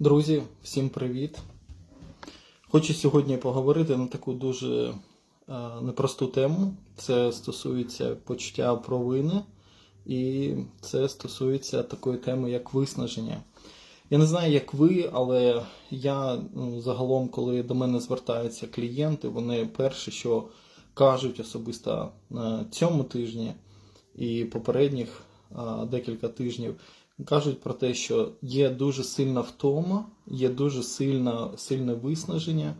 Друзі, всім привіт! Хочу сьогодні поговорити на таку дуже е, непросту тему. Це стосується почуття провини, і це стосується такої теми, як виснаження. Я не знаю, як ви, але я ну, загалом, коли до мене звертаються клієнти, вони перше, що кажуть особисто на цьому тижні і попередніх а, декілька тижнів, кажуть про те, що є дуже сильна втома, є дуже сильна, сильне виснаження,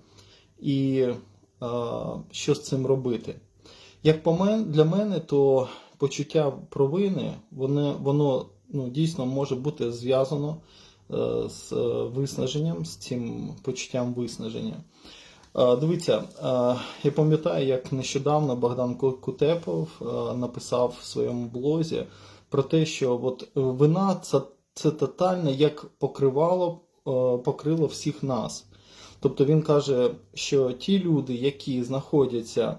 і а, що з цим робити. Як для мене, то почуття провини, воно, воно ну, дійсно може бути зв'язано е, з е, виснаженням, з цим почуттям виснаження. Е, Дивіться, е, я пам'ятаю, як нещодавно Богдан Кутепов е, написав в своєму блозі про те, що от вина це, це тотально як покривало, е, покрило всіх нас. Тобто він каже, що ті люди, які знаходяться,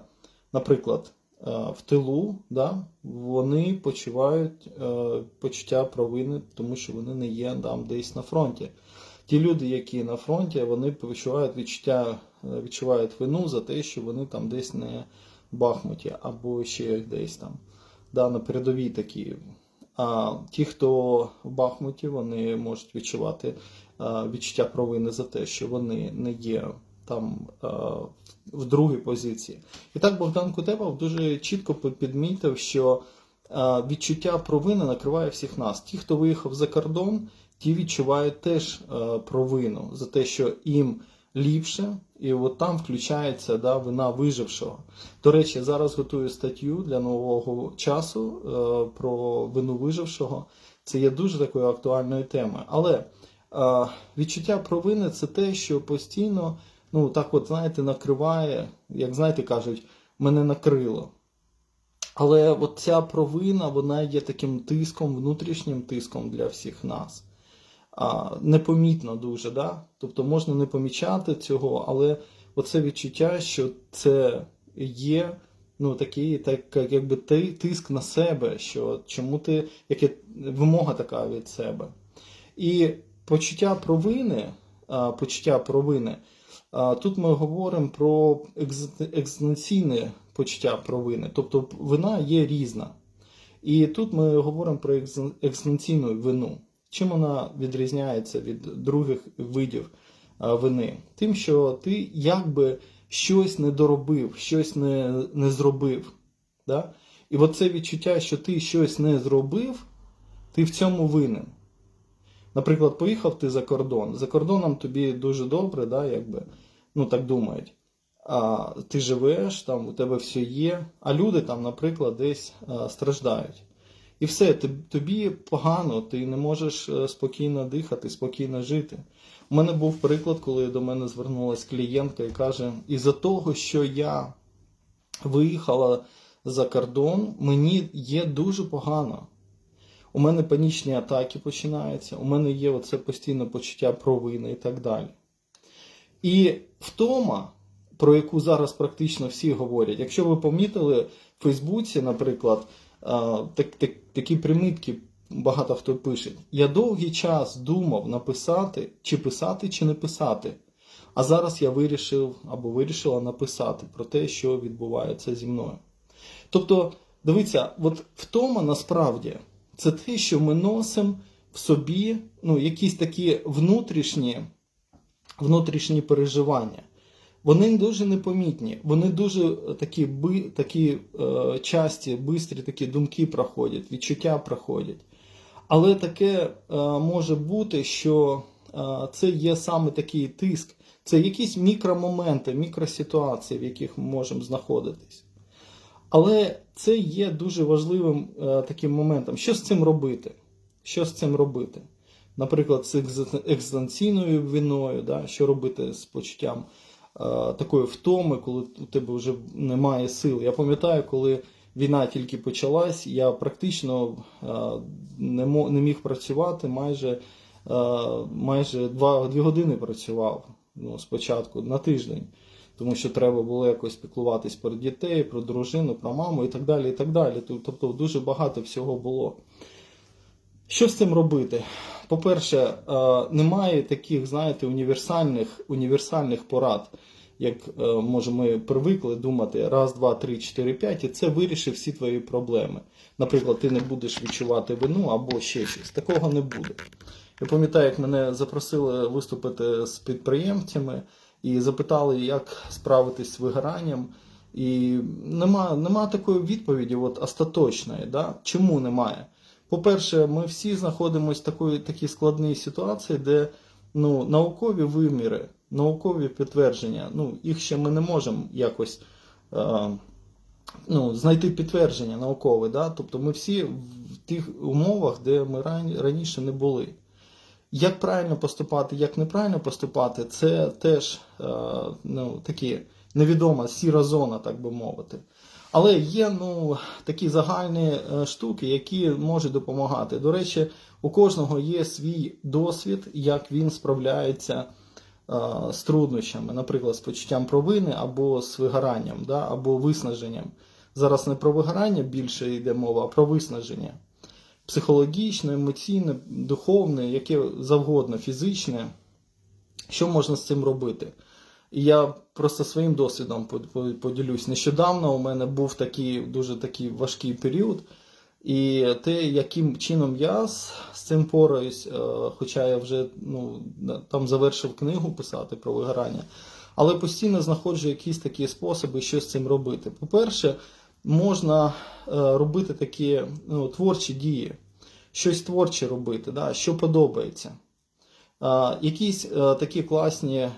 наприклад, е, в тилу, да, вони почувають е, почуття провини, тому що вони не є там десь на фронті. Ті люди, які на фронті, вони відчувають відчуття, е, відчувають вину за те, що вони там десь не в Бахмуті або ще десь там, да, на передовій такі. А ті, хто в Бахмуті, вони можуть відчувати е, відчуття провини за те, що вони не є там е, в другій позиції. І так Богдан Кутепов дуже чітко підмітив, що е, відчуття провини накриває всіх нас. Ті, хто виїхав за кордон, ті відчувають теж провину за те, що їм ліпше, і от там включається да, вина вижившого. До речі, зараз готую статтю для нового часу е, про вину вижившого. Це є дуже такою актуальною темою. Але е, відчуття провини це те, що постійно, ну так от знаєте, накриває, як знаєте, кажуть, мене накрило. Але от ця провина, вона є таким тиском, внутрішнім тиском для всіх нас. А, непомітно дуже, да? тобто можна не помічати цього, але оце відчуття, що це є ну, такий, так, якби тиск на себе, що чому ти, яке вимога така від себе. І почуття провини, а, почуття провини, а, тут ми говоримо про екз- екзистенційне почуття провини, тобто вина є різна. І тут ми говоримо про екз- екзистенційну вину. Чим вона відрізняється від других видів вини? Тим, що ти якби щось не доробив, щось не, не зробив. Да? І от це відчуття, що ти щось не зробив, ти в цьому винен. Наприклад, поїхав ти за кордон. За кордоном тобі дуже добре, да, якби, ну так думають. А ти живеш, там у тебе все є, а люди там, наприклад, десь а, страждають. І все, тобі погано, ти не можеш е, спокійно дихати, спокійно жити. У мене був приклад, коли до мене звернулася клієнтка і каже: із-за того, що я виїхала за кордон, мені є дуже погано. У мене панічні атаки починаються, у мене є оце постійне почуття провини і так далі. І втома, про яку зараз практично всі говорять, якщо ви помітили в Фейсбуці, наприклад, так, так, такі примітки багато хто пише. Я довгий час думав написати, чи писати, чи не писати. А зараз я вирішив або вирішила написати про те, що відбувається зі мною. Тобто, дивіться, от втома насправді це те, що ми носимо в собі ну, якісь такі внутрішні, внутрішні переживання. Вони дуже непомітні, вони дуже е, такі, би, такі е, часті, бистрі такі думки проходять, відчуття проходять. Але таке е, може бути, що е, це є саме такий тиск, це якісь мікромоменти, мікроситуації, в яких ми можемо знаходитись. Але це є дуже важливим е, таким моментом. Що з цим робити? Що з цим робити? Наприклад, з екзистен- екзистенційною виною, да? що робити з почуттям такої втоми, коли у тебе вже немає сил. Я пам'ятаю, коли війна тільки почалась, я практично е, не, міг працювати майже, е, майже два, дві години працював ну, спочатку на тиждень тому що треба було якось піклуватись про дітей, про дружину, про маму і так далі. і так далі. Тобто дуже багато всього було. Що з цим робити? По-перше, е, немає таких, знаєте, універсальних, універсальних порад, як е, може ми привикли думати раз, два, три, чотири, п'ять, і це вирішить всі твої проблеми. Наприклад, ти не будеш відчувати вину або ще щось. Такого не буде. Я пам'ятаю, як мене запросили виступити з підприємцями і запитали, як справитись з вигоранням. І нема, нема такої відповіді, от остаточної. Да? Чому немає? По-перше, ми всі знаходимося в такої, такій складній ситуації, де ну, наукові виміри, наукові підтвердження, ну, їх ще ми не можемо якось е, ну, знайти підтвердження наукове. Да? Тобто ми всі в тих умовах, де ми ран- раніше не були. Як правильно поступати, як неправильно поступати, це теж е, ну, такі невідома сіра зона, так би мовити. Але є ну, такі загальні е, штуки, які можуть допомагати. До речі, у кожного є свій досвід, як він справляється е, з труднощами, наприклад, з почуттям провини або з вигоранням, да, або виснаженням. Зараз не про вигорання більше йде мова, а про виснаження. Психологічне, емоційне, духовне, яке завгодно, фізичне. Що можна з цим робити? І я просто своїм досвідом по- по- поділюсь. Нещодавно у мене був такий дуже такий важкий період. І те, яким чином я з, з цим пораюсь, е, хоча я вже ну, там завершив книгу писати про вигорання, але постійно знаходжу якісь такі способи, що з цим робити. По-перше, можна е, робити такі ну, творчі дії, щось творче робити, да, що подобається. А, якісь е, такі класні е,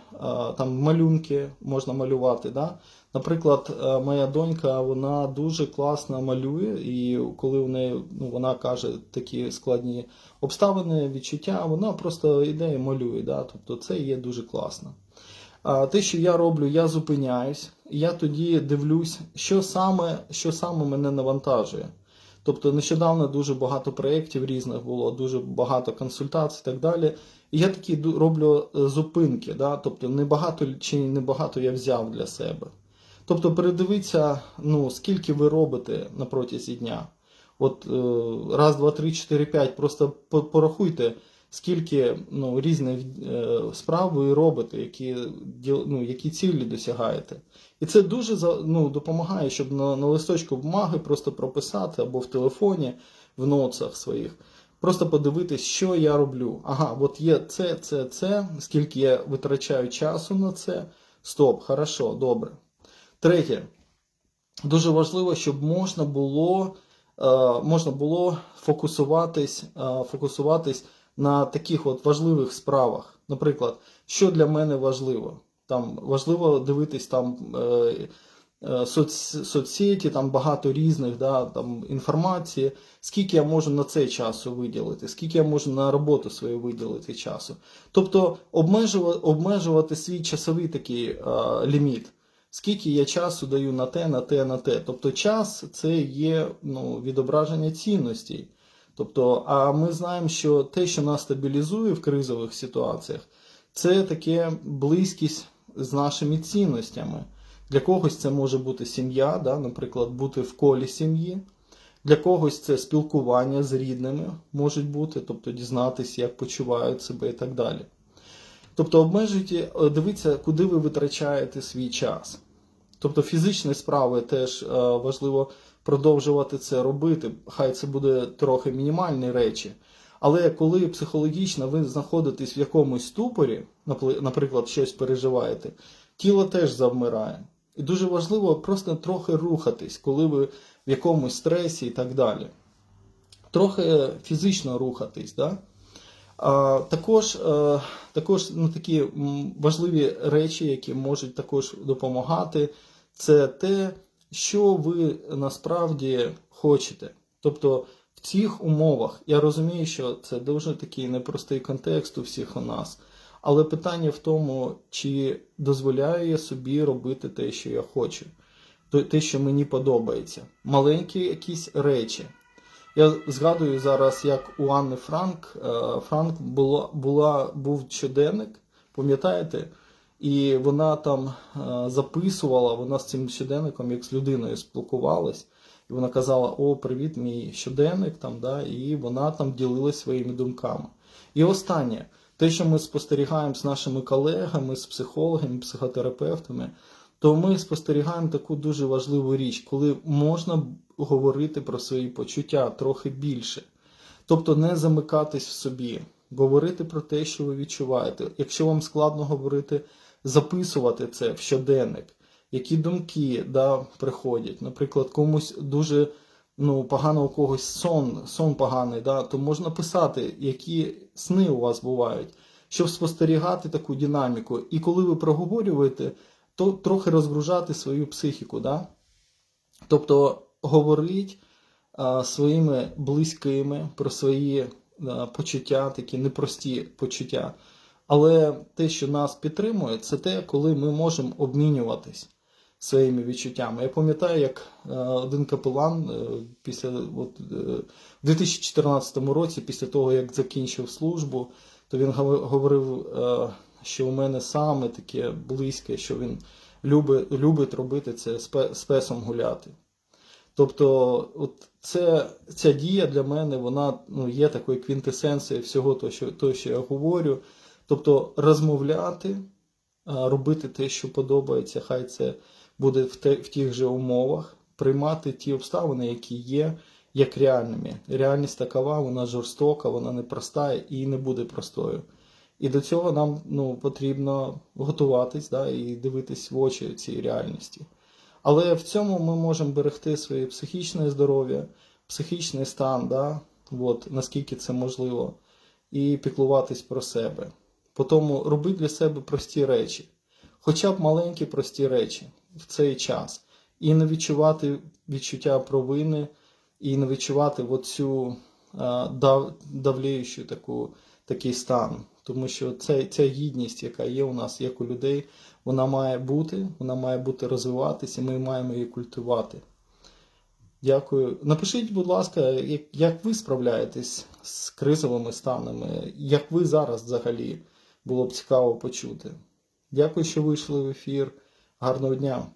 там малюнки можна малювати. Да? Наприклад, е, моя донька вона дуже класно малює, і коли в неї ну, вона каже такі складні обставини, відчуття, вона просто йде і малює. Да? Тобто це є дуже класно. А те, що я роблю, я зупиняюсь, і я тоді дивлюсь, що саме, що саме мене навантажує. Тобто нещодавно дуже багато проєктів різних було, дуже багато консультацій і так далі. І я такі роблю е, зупинки, да? тобто небагато чи небагато я взяв для себе. Тобто передивіться, ну, скільки ви робите на протязі дня. От е, раз, два, три, чотири, п'ять. Просто порахуйте, скільки ну, різних е, справ ви робите, які, ну, які цілі досягаєте. І це дуже ну, допомагає, щоб на, на листочку бумаги просто прописати або в телефоні, в ноцах своїх. Просто подивитись, що я роблю. Ага, от є це, це, це, скільки я витрачаю часу на це. Стоп, хорошо, добре. Третє. Дуже важливо, щоб можна було, е, можна було фокусуватись, е, фокусуватись на таких от важливих справах. Наприклад, що для мене важливо? Там важливо дивитись там е, соц, соцсеті, там багато різних да, там, інформації, скільки я можу на це часу виділити, скільки я можу на роботу свою виділити часу. Тобто обмежувати, обмежувати свій часовий такий е, ліміт. Скільки я часу даю на те, на те, на те. Тобто час це є ну, відображення цінностей. Тобто, а ми знаємо, що те, що нас стабілізує в кризових ситуаціях, це таке близькість з нашими цінностями. Для когось це може бути сім'я, да, наприклад, бути в колі сім'ї. Для когось це спілкування з рідними можуть бути, тобто дізнатися, як почувають себе і так далі. Тобто обмежуйте, е, дивіться, куди ви витрачаєте свій час. Тобто фізичні справи теж е, важливо продовжувати це робити. Хай це буде трохи мінімальні речі. Але коли психологічно ви знаходитесь в якомусь ступорі, наприклад, щось переживаєте, тіло теж завмирає. І дуже важливо просто трохи рухатись, коли ви в якомусь стресі і так далі. Трохи фізично рухатись. Да? А, також е, також ну, такі важливі речі, які можуть також допомагати, це те, що ви насправді хочете. Тобто в цих умовах я розумію, що це дуже такий непростий контекст у всіх у нас. Але питання в тому, чи дозволяю я собі робити те, що я хочу, те, що мені подобається. Маленькі якісь речі. Я згадую зараз, як у Анни Франк, е, Франк була, була, був щоденник, пам'ятаєте? І вона там е, записувала, вона з цим щоденником, як з людиною спілкувалась. І вона казала: О, привіт, мій щоденник, там, да, і вона там ділилась своїми думками. І останнє, те, що ми спостерігаємо з нашими колегами, з психологами, психотерапевтами, то ми спостерігаємо таку дуже важливу річ, коли можна говорити про свої почуття трохи більше. Тобто не замикатись в собі, говорити про те, що ви відчуваєте. Якщо вам складно говорити, записувати це в щоденник, які думки да, приходять. Наприклад, комусь дуже ну, погано у когось сон, сон поганий, да, то можна писати, які сни у вас бувають, щоб спостерігати таку динаміку. І коли ви проговорюєте, то трохи розгружати свою психіку. Да? Тобто говорить а, своїми близькими про свої а, почуття, такі непрості почуття. Але те, що нас підтримує, це те, коли ми можемо обмінюватись своїми відчуттями. Я пам'ятаю, як е, один капелан е, після от, е, в 2014 році, після того як закінчив службу, то він говорив, що у мене саме таке близьке, що він любить, любить робити це з песом гуляти. Тобто, от це, ця дія для мене вона ну, є такою квінтесенцією всього того, що, того, що я говорю. Тобто розмовляти, робити те, що подобається, хай це буде в, те, в тих же умовах, приймати ті обставини, які є, як реальними. Реальність такова, вона жорстока, вона непроста і не буде простою. І до цього нам ну, потрібно готуватись да, і дивитись в очі цій реальності. Але в цьому ми можемо берегти своє психічне здоров'я, психічний стан, да, от, наскільки це можливо, і піклуватись про себе. Тому роби для себе прості речі, хоча б маленькі прості речі в цей час. І не відчувати відчуття провини, і не відчувати оцю а, дав, давліючу таку, такий стан. Тому що це, ця гідність, яка є у нас, як у людей, вона має бути, вона має бути розвиватися, і ми маємо її культивувати. Дякую. Напишіть, будь ласка, як, як ви справляєтесь з кризовими станами, як ви зараз взагалі було б цікаво почути. Дякую, що вийшли в ефір. Гарного дня!